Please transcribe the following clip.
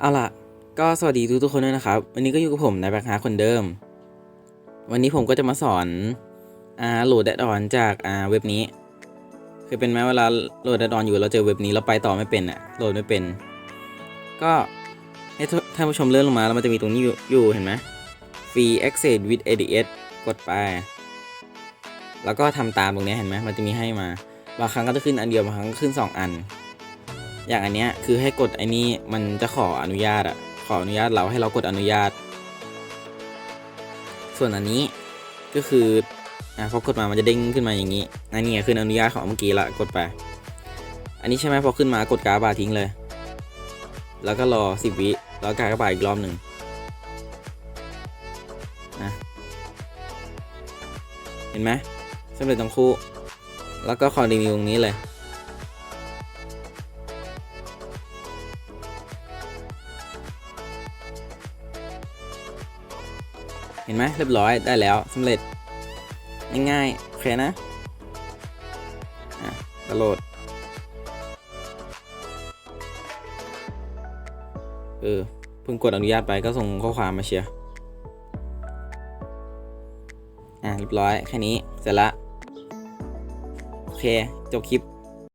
เอาล่ะ ก็สวัสดีทุกทุกๆคนด้วยนะครับ วันนี้ก็อยู่กับผมนายแบงค์ฮาคนเดิม วันนี้ผมก็จะมาสอนอ่าโหลดแดดออนจากอ่าเว็บนี้เคยเป็นไหมเวลาโหลดแดดออนอยู่เราเจอเว็บนี้เราไปต่อไม่เป็นอะโหลดไม่เป็น ก็ให้ท่านผู้ชมเลื่อนลงมาแล้วมันจะมีตรงนี้อยู่ยเห็นไหม Free Access with ADS กดไป แล้วก็ทำตามตรงนี้เห็นไหมมันจะมีให้มา บางครั้งก็จะขึ้นอันเดียวบางครั้งก็ขึ้น 2 อัน อย่างอันเนี้ยคือให้กดไอ้นี่มันจะขออนุญาตอะขออนุญาตเราให้เรากดอนุญาต ส่วนอันนี้ก็คืออะพอกดมามันจะเด้งขึ้นมาอย่างนี้อันนี้ไงขึ้นอนุญาตของเมื่อกี้ละกดไป อันนี้ใช่ไหมพอขึ้นมากดกาบาทิ้งเลย แล้วก็รอสิบวิแล้วกากบาอีกรอบหนึ่งนะเห็นไหมสำเร็จทั้งคู่ แล้วก็คอรีวิวตรงนี้เลย เห็นไหมเรียบร้อยได้แล้วสำเร็จ ง่ายๆโอเคนะอะกระโหลดเออเพิ่งกดอนุญาตไปก็ส่งข้อความมาเชียร์อะเรียบร้อยแค่นี้เสร็จละโอเค จบคลิป